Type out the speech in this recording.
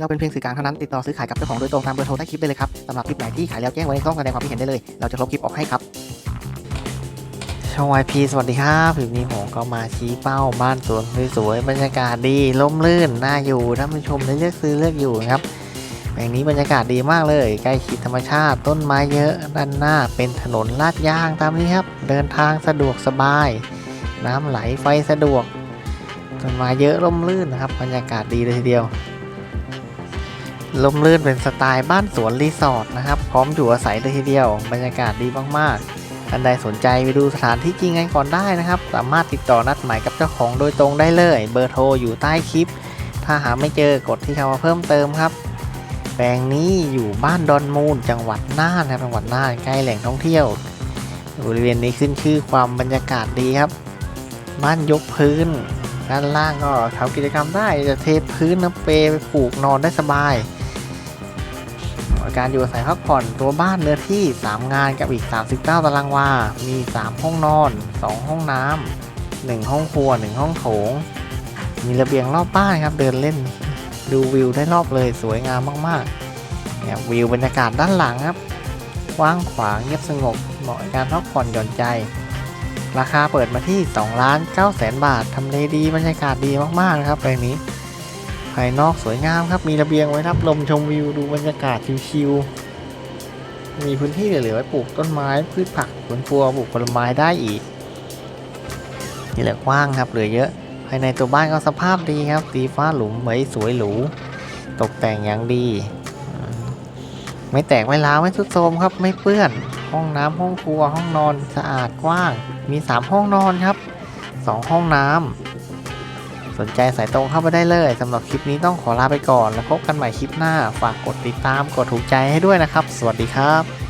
เราเป็นเพียงสื่อกลางเท่านั้นติดต่อซื้อขายกับเจ้าของโดยตรงตามเบอร์โทรใต้คลิปได้เลยครับสำหรับคลิปไหนที่ขายแล้วแจ้งไว้ในช่องแสดงความคิดเห็นได้เลย เราจะลบคลิปออกให้ครับช่องวายพีสวัสดีครับคลิปนี้ผมก็มาชี้เป้าบ้านสวนสวยๆบรรยากาศดีร่มรื่นน่าอยู่ท่านผู้ชมได้เลือกซื้อเลือกอยู่นะครับแห่งนี้บรรยากาศดีมากเลยใกล้ชิดธรรมชาติต้นไม้เยอะด้านหน้าเป็นถนนลาดยางตามนี้ครับ เดินทางสะดวกสบาย น้ำไหลไฟสะดวกต้นไม้เยอะร่มรื่นนะครับบรรยากาศดีเลยทีเดียว ลมลื่นเป็นสไตล์บ้านสวนรีสอร์ทนะครับ พร้อมอยู่อาศัยเลยทีเดียว บรรยากาศดีมากๆท่านใดสนใจไปดูสถานที่จริงกันก่อนได้นะครับ สามารถติดต่อนัดหมายกับเจ้าของโดยตรงได้เลย เบอร์โทรอยู่ใต้คลิป ถ้าหาไม่เจอกดที่คำว่าเพิ่มเติมครับ แปลงนี้อยู่บ้านดอนมูล จังหวัดน่านนะจังหวัดน่านใกล้แหล่งท่องเที่ยว บริเวณนี้ขึ้นชื่อความบรรยากาศดีครับ บ้านยกพื้นด้านล่างก็ทำกิจกรรมได้จะเทพื้นน้ำเปย์ไปปลูกนอนได้สบาย การอยู่อาศัยพักผ่อนตัวบ้านเนื้อที่ 3 งานกับอีก 39 ตารางวา มี 3 ห้องนอน 2 ห้องน้ำ1ห้องครัว 1 ห้องโถง มีระเบียงรอบบ้านครับ เดินเล่นดูวิวได้รอบเลยสวยงามมากๆเนี่ยวิวบรรยากาศด้านหลังครับกว้างขวางเงียบสงบเหมาะกับการพักผ่อนหย่อนใจ ราคาเปิดมาที่2ล้าน9แสนบาททำเลดีบรรยากาศดีมากๆนะครับแปลงนี้ ภายนอกสวยงามครับมีระเบียงไว้รับลมชมวิวดูบรรยากาศชิวๆมีพื้นที่เหลือไว้ปลูกต้นไม้พืชผักสวนครัวปลูกผลไม้ได้อีกนี่แหละกว้างครับเหลือเยอะ ภายในตัวบ้านก็สภาพดีครับตีฟ้าหลุมเหมยสวยหรูตกแต่งอย่างดี ไม่แตกไม่ร้าวไม่ทุดโทมครับไม่เปื้อน ห้องน้ำห้องครัวห้องนอนสะอาดกว้าง มี 3 ห้องนอนครับ 2 ห้องน้ำ สนใจสายตรงเข้าไปได้เลยสำหรับคลิปนี้ต้องขอลาไปก่อน แล้วพบกันใหม่คลิปหน้า ฝากกดติดตามกดถูกใจให้ด้วยนะครับ สวัสดีครับ